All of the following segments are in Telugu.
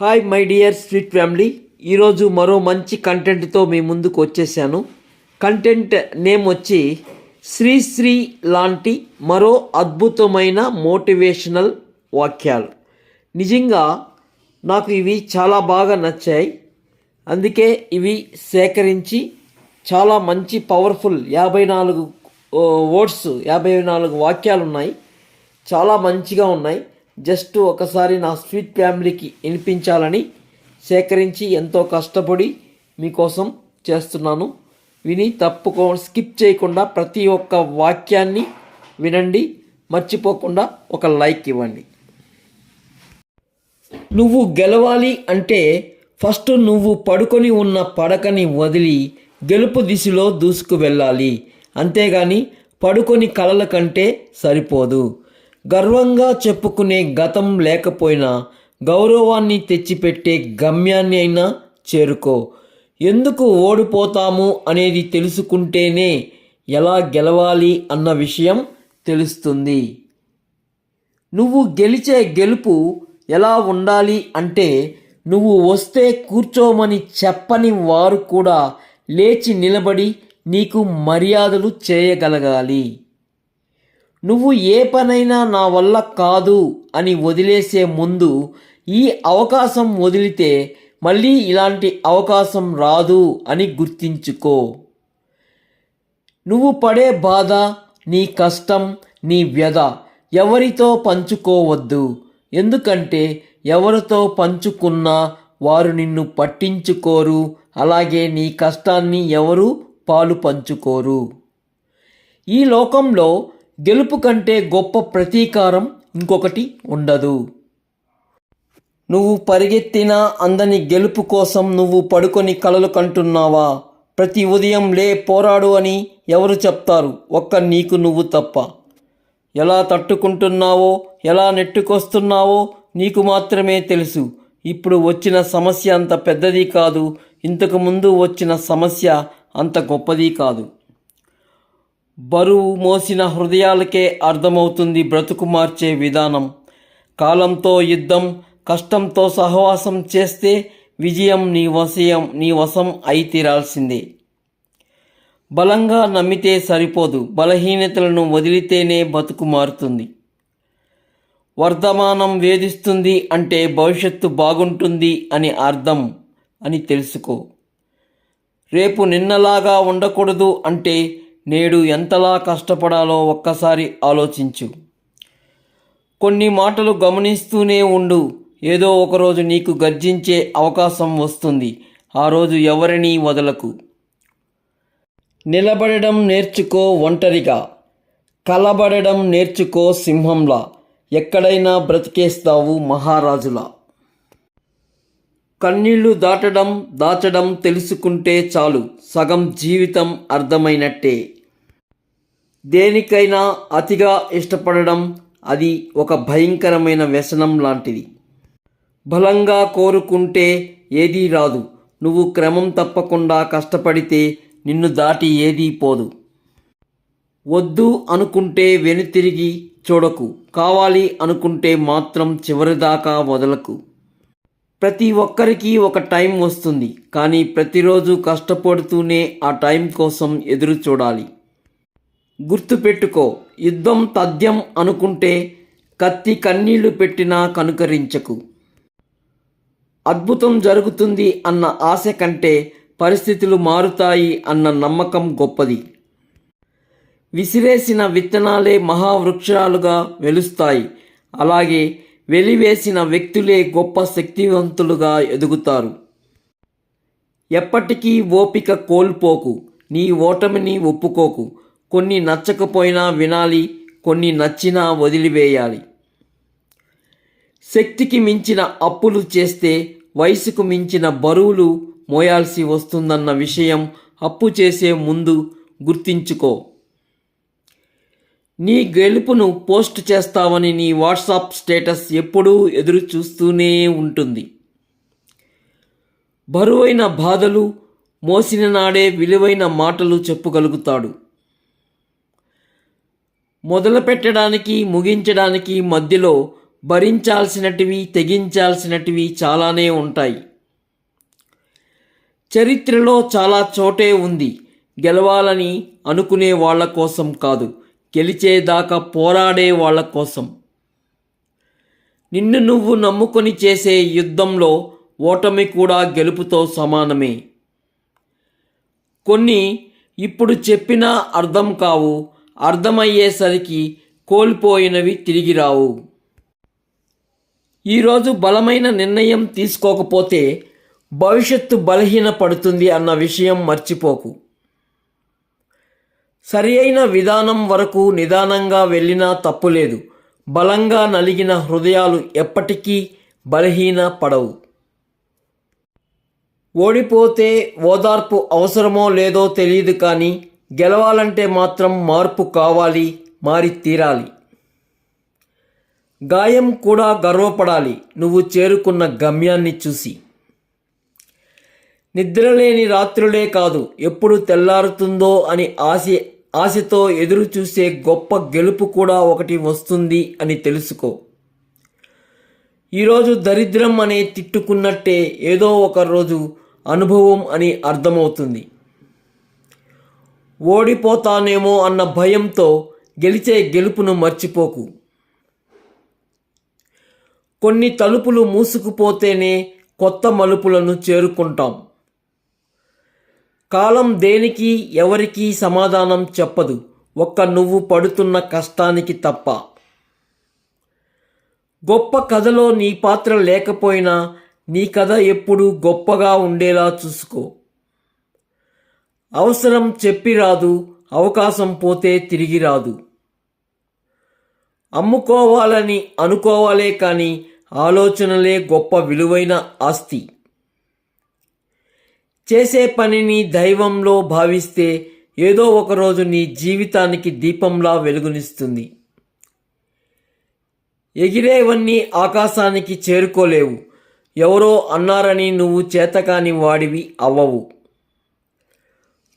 Hi my dear sweet family. ఈరోజు మరో మంచి కంటెంట్తో మీ ముందుకు వచ్చేసాను. కంటెంట్ నేమ్ వచ్చి శ్రీశ్రీ లాంటి మరో అద్భుతమైన మోటివేషనల్ వాక్యాలు. నిజంగా నాకు ఇవి చాలా బాగా నచ్చాయి. అందుకే ఇవి సేకరించి చాలా మంచి పవర్ఫుల్ యాభై నాలుగు వర్డ్స్ యాభై నాలుగు వాక్యాలు ఉన్నాయి చాలా మంచిగా ఉన్నాయి. జస్ట్ ఒకసారి నా స్వీట్ ఫ్యామిలీకి వినిపించాలని సేకరించి ఎంతో కష్టపడి మీకోసం చేస్తున్నాను. విని తప్పుకో స్కిప్ చేయకుండా ప్రతి ఒక్క వాక్యాన్ని వినండి. మర్చిపోకుండా ఒక లైక్ ఇవ్వండి. నువ్వు గెలవాలి అంటే ఫస్ట్ నువ్వు పడుకొని ఉన్న పడకని వదిలి గెలుపు దిశలో దూసుకు వెళ్ళాలి. అంతేగాని పడుకొని కలల కంటే సరిపోదు. గర్వంగా చెప్పుకునే గతం లేకపోయినా గౌరవాన్ని తెచ్చిపెట్టే గమ్యాన్ని అయినా చేరుకో. ఎందుకు ఓడిపోతాము అనేది తెలుసుకుంటేనే ఎలా గెలవాలి అన్న విషయం తెలుస్తుంది. నువ్వు గెలిచే గెలుపు ఎలా ఉండాలి అంటే నువ్వు వస్తే కూర్చోమని చెప్పని వారు కూడా లేచి నిలబడి నీకు మర్యాదలు చేయగలగాలి. నువ్వు ఏ పనైనా నా వల్ల కాదు అని వదిలేసే ముందు ఈ అవకాశం వదిలితే మళ్ళీ ఇలాంటి అవకాశం రాదు అని గుర్తించుకో. నువ్వు పడే బాధ నీ కష్టం నీ వ్యధ ఎవరితో పంచుకోవద్దు. ఎందుకంటే ఎవరితో పంచుకున్నా వారు నిన్ను పట్టించుకోరు అలాగే నీ కష్టాన్ని ఎవరు పాలు పంచుకోరు. ఈ లోకంలో గెలుపు కంటే గొప్ప ప్రతీకారం ఇంకొకటి ఉండదు. నువ్వు పరిగెత్తినా అందని గెలుపు కోసం నువ్వు పడుకొని కలలు కంటున్నావా? ప్రతి ఉదయం లే పోరాడు అని ఎవరు చెప్తారు? ఒక్క నీకు నువ్వు తప్ప. ఎలా తట్టుకుంటున్నావో ఎలా నెట్టుకొస్తున్నావో నీకు మాత్రమే తెలుసు. ఇప్పుడు వచ్చిన సమస్య అంత పెద్దది కాదు. ఇంతకు ముందు వచ్చిన సమస్య అంత గొప్పది కాదు. బరువు మోసిన హృదయాలకే అర్థమవుతుంది బ్రతుకు మార్చే విధానం. కాలంతో యుద్ధం కష్టంతో సహవాసం చేస్తే విజయం నీ వశయం నీ వశం అయి తీరాల్సిందే. బలంగా నమ్మితే సరిపోదు బలహీనతలను వదిలితేనే బతుకు మారుతుంది. వర్ధమానం వేధిస్తుంది అంటే భవిష్యత్తు బాగుంటుంది అని అర్థం అని తెలుసుకో. రేపు నిన్నలాగా ఉండకూడదు అంటే నేడు ఎంతలా కష్టపడాలో ఒక్కసారి ఆలోచించు. కొన్ని మాటలు గమనిస్తూనే ఉండు. ఏదో ఒకరోజు నీకు గర్జించే అవకాశం వస్తుంది. ఆ రోజు ఎవరినీ వదలకు? నిలబడడం నేర్చుకో ఒంటరిగా. కలబడడం నేర్చుకో సింహంలా. ఎక్కడైనా బ్రతికేస్తావు మహారాజులా. కన్నీళ్ళు దాటడం దాచడం తెలుసుకుంటే చాలు. సగం జీవితం అర్థమైనట్టే. దేనికైనా అతిగా ఇష్టపడడం అది ఒక భయంకరమైన వ్యసనం లాంటిది. బలంగా కోరుకుంటే ఏదీ రాదు. నువ్వు క్రమం తప్పకుండా కష్టపడితే నిన్ను దాటి ఏదీ పోదు. వద్దు అనుకుంటే వెనుతిరిగి చూడకు. కావాలి అనుకుంటే మాత్రం చివరిదాకా వదలకు. ప్రతి ఒక్కరికి ఒక టైం వస్తుంది. కానీ ప్రతిరోజు కష్టపడుతూనే ఆ టైం కోసం ఎదురు చూడాలి గుర్తుపెట్టుకో. యుద్ధం తథ్యం అనుకుంటే కత్తి కన్నీళ్ళు పెట్టినా కనుకరించకు. అద్భుతం జరుగుతుంది అన్న ఆశ కంటే పరిస్థితులు మారుతాయి అన్న నమ్మకం గొప్పది. విసిరేసిన విత్తనాలే మహావృక్షాలుగా వెలుస్తాయి. అలాగే వెలివేసిన వ్యక్తులే గొప్ప శక్తివంతులుగా ఎదుగుతారు. ఎప్పటికీ ఓపిక కోల్పోకు. నీ ఓటమిని ఒప్పుకోకు. కొన్ని నచ్చకపోయినా వినాలి కొన్ని నచ్చినా వదిలివేయాలి. శక్తికి మించిన అప్పులు చేస్తే వయసుకు మించిన బరువులు మోయాల్సి వస్తుందన్న విషయం అప్పు చేసే ముందు గుర్తించుకో. నీ గెలుపును పోస్ట్ చేస్తావని నీ వాట్సాప్ స్టేటస్ ఎప్పుడూ ఎదురు చూస్తూనే ఉంటుంది. బరువైన బాధలు మోసిన నాడే విలువైన మాటలు చెప్పగలుగుతాడు. మొదలుపెట్టడానికి ముగించడానికి మధ్యలో భరించాల్సినటివి తెగించాల్సినటివి చాలానే ఉంటాయి. చరిత్రలో చాలా చోటే ఉంది. గెలవాలని అనుకునే వాళ్ళ కోసం కాదు. గెలిచేదాకా పోరాడే వాళ్ళ కోసం. నిన్ను నువ్వు నమ్ముకొని చేసే యుద్ధంలో ఓటమి కూడా గెలుపుతో సమానమే. కొన్ని ఇప్పుడు చెప్పినా అర్థం కావు. అర్థమయ్యేసరికి కోల్పోయినవి తిరిగి రావు ఈరోజు బలమైన నిర్ణయం తీసుకోకపోతే భవిష్యత్తు బలహీనపడుతుంది అన్న విషయం మర్చిపోకు. సరి అయిన విధానం వరకు నిదానంగా వెళ్ళినా తప్పులేదు. బలంగా నలిగిన హృదయాలు ఎప్పటికీ బలహీన పడవు. ఓడిపోతే ఓదార్పు అవసరమో లేదో తెలియదు కానీ గెలవాలంటే మాత్రం మార్పు కావాలి మారి తీరాలి. గాయం కూడా గర్వపడాలి నువ్వు చేరుకున్న గమ్యాన్ని చూసి. నిద్రలేని రాత్రులే కాదు ఎప్పుడు తెల్లారుతుందో అని ఆశ ఆశతో ఎదురు చూసే గొప్ప గెలుపు కూడా ఒకటి వస్తుంది అని తెలుసుకో. ఈరోజు దరిద్రం అనే తిట్టుకున్నట్టే ఏదో ఒక రోజు అనుభవం అని అర్థమవుతుంది. ఓడిపోతానేమో అన్న భయంతో గెలిచే గెలుపును మర్చిపోకు. కొన్ని తలుపులు మూసుకుపోతేనే కొత్త మలుపులను చేరుకుంటాం. కాలం దేనికి ఎవరికీ సమాధానం చెప్పదు. ఒక్క నువ్వు పడుతున్న కష్టానికి తప్ప. గొప్ప కథలో నీ పాత్ర లేకపోయినా నీ కథ ఎప్పుడు గొప్పగా ఉండేలా చూసుకో. అవసరం చెప్పి రాదు అవకాశం పోతే తిరిగి రాదు. అమ్ముకోవాలని అనుకోవాలే కానీ ఆలోచనలే గొప్ప విలువైన ఆస్తి. చేసే పనిని దైవంలో భావిస్తే ఏదో ఒకరోజు నీ జీవితానికి దీపంలా వెలుగునిస్తుంది. ఎగిరేవన్నీ ఆకాశానికి చేరుకోలేవు. ఎవరో అన్నారని నువ్వు చేతకాని వాడివి అవ్వవు.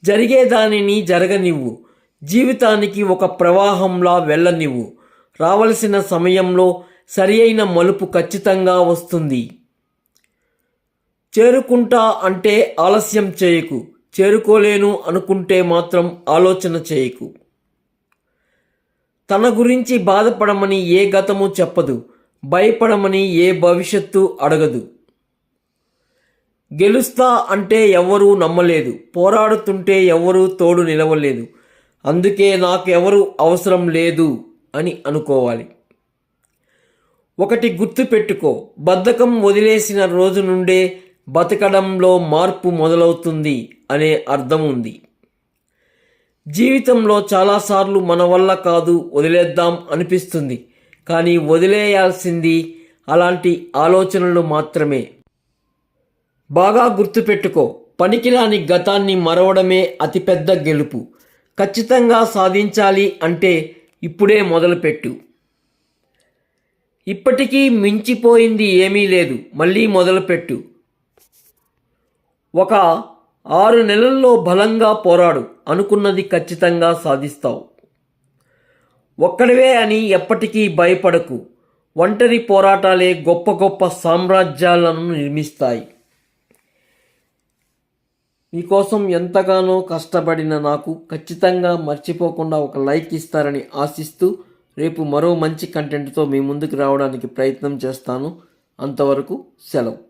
జరిగేదానిని జరగనివ్వు. జీవితానికి ఒక ప్రవాహంలా వెళ్ళనివ్వు. రావలసిన సమయంలో సరి అయిన మలుపు ఖచ్చితంగా వస్తుంది. చేరుకుంటా అంటే ఆలస్యం చేయకు. చేరుకోలేను అనుకుంటే మాత్రం ఆలోచన చేయకు. తన గురించి బాధపడమని ఏ గతము చెప్పదు. భయపడమని ఏ భవిష్యత్తు అడగదు. గెలుస్తా అంటే ఎవరూ నమ్మలేదు. పోరాడుతుంటే ఎవరూ తోడు నిలవలేదు. అందుకే నాకు ఎవరు అవసరం లేదు అని అనుకోవాలి. ఒకటి గుర్తుపెట్టుకో బద్ధకం వదిలేసిన రోజు నుండే బతకడంలో మార్పు మొదలవుతుంది అనే అర్థం ఉంది. జీవితంలో చాలాసార్లు మన వల్ల కాదు వదిలేద్దాం అనిపిస్తుంది. కానీ వదిలేయాల్సింది అలాంటి ఆలోచనలు మాత్రమే. బాగా గుర్తుపెట్టుకో. పనికిరాని గతాన్ని మరవడమే అతిపెద్ద గెలుపు. ఖచ్చితంగా సాధించాలి అంటే ఇప్పుడే మొదలుపెట్టు. ఇప్పటికీ మించిపోయింది ఏమీ లేదు. మళ్ళీ మొదలుపెట్టు. ఒక ఆరు నెలల్లో బలంగా పోరాడు. అనుకున్నది ఖచ్చితంగా సాధిస్తావు. ఒక్కడివే అని ఎప్పటికీ భయపడకు. ఒంటరి పోరాటాలే గొప్ప గొప్ప సామ్రాజ్యాలను నిర్మిస్తాయి. మీకోసం ఎంతగానో కష్టపడిన నాకు ఖచ్చితంగా మర్చిపోకుండా ఒక లైక్ ఇస్తారని ఆశిస్తూ రేపు మరో మంచి కంటెంట్తో మీ ముందుకు రావడానికి ప్రయత్నం చేస్తాను. అంతవరకు సెలవు.